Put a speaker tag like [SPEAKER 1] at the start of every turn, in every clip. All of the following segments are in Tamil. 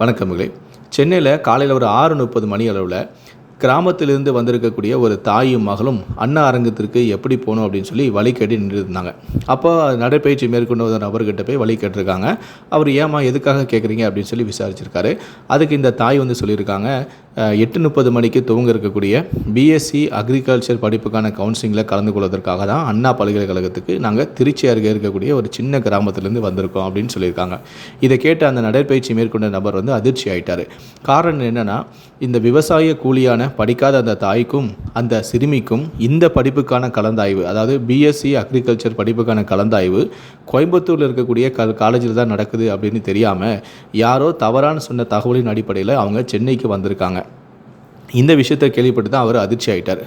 [SPEAKER 1] வணக்கங்களே சென்னையில் காலையில் ஒரு ஆறு முப்பது மணி அளவில் கிராமத்திலிருந்து வந்திருக்கக்கூடிய ஒரு தாயும் மகளும் அண்ணா அரங்கத்திற்கு எப்படி போகணும் அப்படின்னு சொல்லி வழி கேட்டு நின்றுருந்தாங்க அப்போ நடைப்பயிற்சி மேற்கொண்டு ஒரு நபர்கிட்ட போய் வழி கேட்டிருக்காங்க. அவர் ஏமா எதுக்காக கேட்குறீங்க அப்படின்னு சொல்லி விசாரிச்சிருக்காரு. அதுக்கு இந்த தாய் வந்து சொல்லியிருக்காங்க எட்டு முப்பது மணிக்கு துவங்க இருக்கக்கூடிய பிஎஸ்சி அக்ரிகல்ச்சர் படிப்புக்கான கவுன்சிலிங்கில் கலந்து கொள்வதற்காக தான் அண்ணா பல்கலைக்கழகத்துக்கு நாங்கள் திருச்சி அருகே இருக்கக்கூடிய ஒரு சின்ன கிராமத்திலேருந்து வந்திருக்கோம் அப்படின்னு சொல்லியிருக்காங்க. இதை கேட்டு அந்த நடைப்பயிற்சி மேற்கொண்ட நபர் வந்து அதிர்ச்சி ஆயிட்டார். காரணம் என்னென்னா இந்த விவசாய கூலியான படிக்காத அந்த தாய்க்கும் அந்த சிறுமிக்கும் இந்த படிப்புக்கான கலந்தாய்வு அதாவது பிஎஸ்சி அக்ரிகல்ச்சர் படிப்புக்கான கலந்தாய்வு கோயம்புத்தூரில் இருக்கக்கூடிய க காலேஜில் தான் நடக்குது அப்படின்னு தெரியாமல் யாரோ தவறான சொன்ன தகவலின் அடிப்படையில் அவங்க சென்னைக்கு வந்திருக்காங்க. இந்த விஷயத்தை கேள்விப்பட்டு தான் அவர் அதிர்ச்சி ஆயிட்டார்.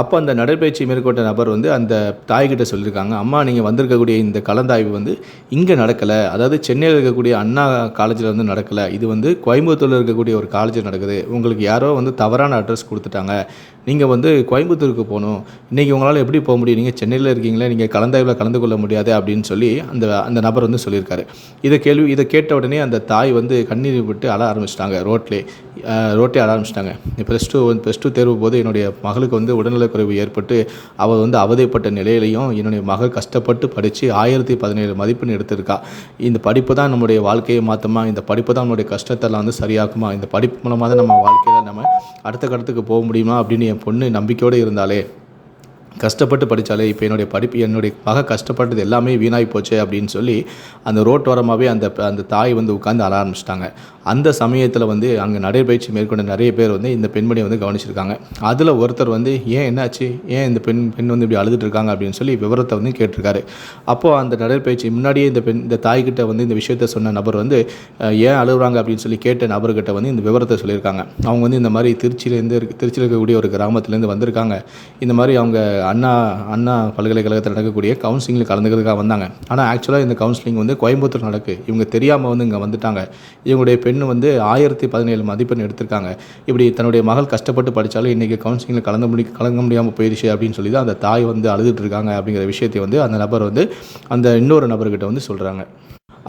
[SPEAKER 1] அப்போ அந்த நடைப்பயிற்சி மேற்கொண்ட நபர் வந்து அந்த தாய்கிட்ட சொல்லியிருக்காங்க அம்மா நீங்கள் வந்திருக்கக்கூடிய இந்த கலந்தாய்வு வந்து இங்கே நடக்கலை. அதாவது சென்னையில் இருக்கக்கூடிய அண்ணா காலேஜில் வந்து நடக்கலை. இது வந்து கோயம்புத்தூரில் இருக்கக்கூடிய ஒரு காலேஜில் நடக்குது. உங்களுக்கு யாரோ வந்து தவறான அட்ரஸ் கொடுத்துட்டாங்க. நீங்கள் வந்து கோயம்புத்தூருக்கு போகணும். இன்றைக்கி உங்களால் எப்படி போக முடியும்? நீங்கள் சென்னையில் இருக்கீங்களே நீங்கள் கலந்தாய்வில் கலந்து கொள்ள முடியாது அப்படின்னு சொல்லி அந்த அந்த நபர் வந்து சொல்லியிருக்காரு. இதை கேள்வி இதை கேட்ட உடனே அந்த தாய் வந்து கண்ணீர் விட்டு அழ ஆரம்பிச்சிட்டாங்க ரோட்லே ரோட்டே அழ ஆரம்பிச்சிட்டாங்க. ப்ளஸ் டூ ப்ளஸ் டூ தேர்வு போது என்னுடைய மகளுக்கு வந்து குறைவு ஏற்பட்டு அவள் வந்து அவதைப்பட்ட நிலையிலையும் என்னுடைய மகள் கஷ்டப்பட்டு படித்து ஆயிரத்தி பதினேழு மதிப்பெண் எடுத்திருக்கா. இந்த படிப்பு தான் நம்முடைய வாழ்க்கையை மாற்றுமா இந்த படிப்பு தான் நம்மளுடைய கஷ்டத்தெல்லாம் வந்து சரியாக்குமா? இந்த படிப்பு மூலமாக தான் நம்ம வாழ்க்கையில் நம்ம அடுத்த கட்டத்துக்கு போக முடியுமா? அப்படின்னு என் பொண்ணு நம்பிக்கையோடு இருந்தாலே கஷ்டப்பட்டு படித்தாலே இப்போ என்னுடைய படிப்பு என்னுடைய மக கஷ்டப்பட்டது எல்லாமே வீணாகி போச்சு அப்படின்னு சொல்லி அந்த ரோட்டோரமாகவே அந்த அந்த தாய் வந்து உட்காந்து அழ ஆரம்பிச்சிட்டாங்க. அந்த சமயத்தில் வந்து அங்கே நடைபயிற்சி மேற்கொண்ட நிறைய பேர் வந்து இந்த பெண்மணியை வந்து கவனிச்சிருக்காங்க. அதில் ஒருத்தர் வந்து ஏன் என்னாச்சு? ஏன் இந்த பெண் பெண் வந்து இப்படி அழுதுட்டு இருக்காங்க? அப்படின்னு சொல்லி விவரத்தை வந்து கேட்டிருக்காரு. அப்போது அந்த நடைபயிற்சி முன்னாடியே இந்த பெண் இந்த தாய்கிட்ட வந்து இந்த விஷயத்த சொன்ன நபர் வந்து ஏன் அழுகுறாங்க? அப்படின்னு சொல்லி கேட்ட நபர்கிட்ட வந்து இந்த விவரத்தை சொல்லியிருக்காங்க. அவங்க வந்து இந்த மாதிரி திருச்சியிலேருந்து திருச்சியில் இருக்கக்கூடிய ஒரு கிராமத்துலேருந்து வந்திருக்காங்க. இந்த மாதிரி அவங்க அண்ணா அண்ணா பல்கலைக்கழகத்தில் நடக்கக்கூடிய கவுன்சிலிங்கில் கலந்துக்கிறதுக்காக வந்தாங்க. ஆனால் ஆக்சுவலாக இந்த கவுன்சிலிங் வந்து கோயம்புத்தூர் நடக்கு. இவங்க தெரியாமல் வந்து இங்கே வந்துட்டாங்க. இவங்களுடைய பெண் வந்து ஆயிரத்தி பதினேழு மதிப்பெண் எடுத்திருக்காங்க. இப்படி தன்னுடைய மகள் கஷ்டப்பட்டு படித்தாலும் இன்றைக்கி கவுன்சிலிங்கில் கலந்து முடி கலங்க முடியாமல் போயிடுச்சு அப்படின்னு சொல்லி தான் அந்த தாய் வந்து அழுதுட்டு இருக்காங்க அப்படிங்கிற விஷயத்தை வந்து அந்த நபர் வந்து அந்த இன்னொரு நபர்கிட்ட வந்து சொல்கிறாங்க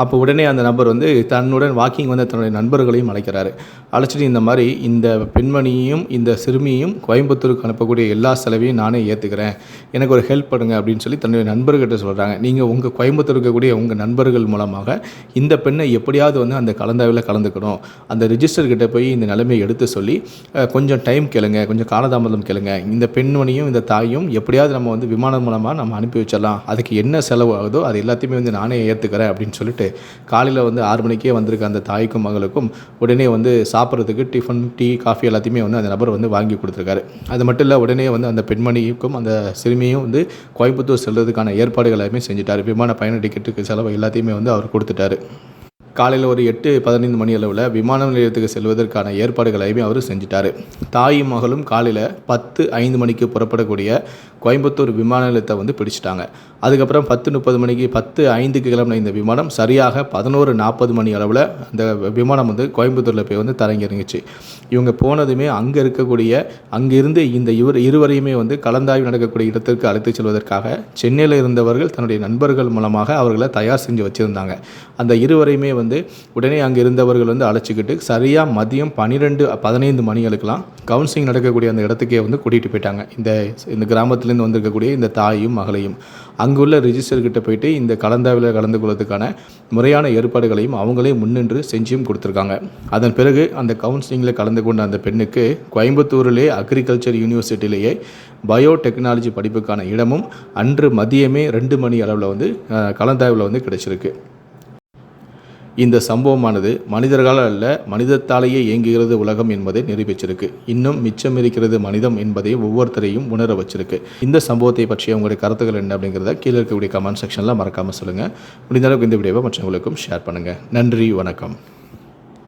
[SPEAKER 1] அப்போ உடனே அந்த நபர் வந்து தன்னுடன் வாக்கிங் வந்த தன்னுடைய நண்பர்களையும் அழைக்கிறாரு. அழைச்சிட்டு இந்த மாதிரி இந்த பெண்மணியையும் இந்த சிறுமியையும் கோயம்புத்தூருக்கு அனுப்பக்கூடிய எல்லா செலவையும் நானே ஏற்றுக்கிறேன் எனக்கு ஒரு ஹெல்ப் பண்ணுங்க அப்படின்னு சொல்லி தன்னுடைய நண்பர்கிட்ட சொல்கிறாங்க நீங்கள் உங்கள் கோயம்புத்தூர் இருக்கக்கூடிய உங்கள் நண்பர்கள் மூலமாக இந்த பெண்ணை எப்படியாவது வந்து அந்த கலந்தாவில் கலந்துக்கணும். அந்த ரிஜிஸ்டர்கிட்ட போய் இந்த நிலைமையை எடுத்து சொல்லி கொஞ்சம் டைம் கேளுங்க கொஞ்சம் காலதாமதம் கேளுங்க. இந்த பெண்மணியும் இந்த தாயும் எப்படியாவது நம்ம வந்து விமானம் மூலமாக நம்ம அனுப்பி வச்சிடலாம். அதுக்கு என்ன செலவு ஆகுதோ அது எல்லாத்தையுமே வந்து நானே ஏற்றுக்கிறேன் அப்படின்னு சொல்லிட்டு காலையில் வந்து ஆறு மணிக்கே வந்திருக்க அந்த தாய்க்கும் மகளுக்கும் உடனே வந்து சாப்பிட்றதுக்கு டிஃபன் டீ காஃபி எல்லாத்தையுமே வந்து அந்த நபர் வந்து வாங்கி கொடுத்துருக்காரு. அது மட்டும் இல்லை உடனே வந்து அந்த பெண்மணிக்கும் அந்த சிறுமியும் வந்து கோயம்புத்தூர் செல்றதுக்கான ஏற்பாடுகள் எல்லாமே செஞ்சுட்டார். விமான பயண டிக்கெட்டுக்கு செலவு எல்லாத்தையுமே வந்து அவர் கொடுத்துட்டாரு. காலையில் ஒரு எட்டு பதினைந்து மணி அளவில் விமான நிலையத்துக்கு செல்வதற்கான ஏற்பாடுகளையுமே அவர் செஞ்சிட்டாரு. தாயும் மகளும் காலையில் பத்து ஐந்து மணிக்கு புறப்படக்கூடிய கோயம்புத்தூர் விமான நிலையத்தை வந்து பிடிச்சிட்டாங்க. அதுக்கப்புறம் பத்து முப்பது மணிக்கு பத்து ஐந்துக்கு கிளம்பின இந்த விமானம் சரியாக பதினோரு நாற்பது மணி அளவில் அந்த விமானம் வந்து கோயம்புத்தூரில் போய் வந்து தரங்கி இறங்கிச்சு இவங்க போனதுமே அங்கே இருக்கக்கூடிய அங்கிருந்து இந்த இவர் இருவரையுமே வந்து கலந்தாய்வு நடக்கக்கூடிய இடத்திற்கு அழைத்து செல்வதற்காக சென்னையில் இருந்தவர்கள் தன்னுடைய நண்பர்கள் மூலமாக அவர்களை தயார் செஞ்சு வச்சுருந்தாங்க. அந்த இருவரையுமே வந்து உடனே அங்கே இருந்தவர்கள் வந்து அழைச்சிக்கிட்டு சரியாக மதியம் பன்னிரெண்டு பதினைந்து மணிகளுக்கெல்லாம் கவுன்சிலிங் நடக்கக்கூடிய அந்த இடத்துக்கே வந்து கூட்டிகிட்டு போயிட்டாங்க. இந்த இந்த கிராமத்துலேருந்து வந்திருக்கக்கூடிய இந்த தாயும் மகளையும். அங்குள்ள ரிஜிஸ்டர்கிட்ட போயிட்டு இந்த கலந்தாவில் கலந்து கொள்வதற்கான முறையான ஏற்பாடுகளையும் அவங்களே முன்னின்று செஞ்சும் கொடுத்துருக்காங்க. அதன் பிறகு அந்த கவுன்சிலிங்கில் கலந்து கொண்ட அந்த பெண்ணுக்கு கோயம்புத்தூரிலே அக்ரிகல்ச்சர் யூனிவர்சிட்டியிலேயே பயோடெக்னாலஜி படிப்புக்கான இடமும் அன்று மதியமே ரெண்டு மணி அளவில் வந்து கலந்தாய்வில் வந்து கிடச்சிருக்கு. இந்த சம்பவமானது மனிதர்களால் அல்ல மனிதத்தாலேயே இயங்குகிறது உலகம் என்பதை நிரூபிச்சிருக்கு. இன்னும் மிச்சம் இருக்கிறது மனிதம் என்பதை ஒவ்வொருத்தரையும் உணர வச்சிருக்கு. இந்த சம்பவத்தை பற்றிய உங்களுடைய கருத்துக்கள் என்ன அப்படிங்கிறத கீழே இருக்கக்கூடிய கமெண்ட் செக்ஷனில் மறக்காமல் சொல்லுங்கள் முடிந்த அளவுக்கு இந்த வீடியோவை மற்றவங்களுக்கும் ஷேர் பண்ணுங்கள் நன்றி வணக்கம்.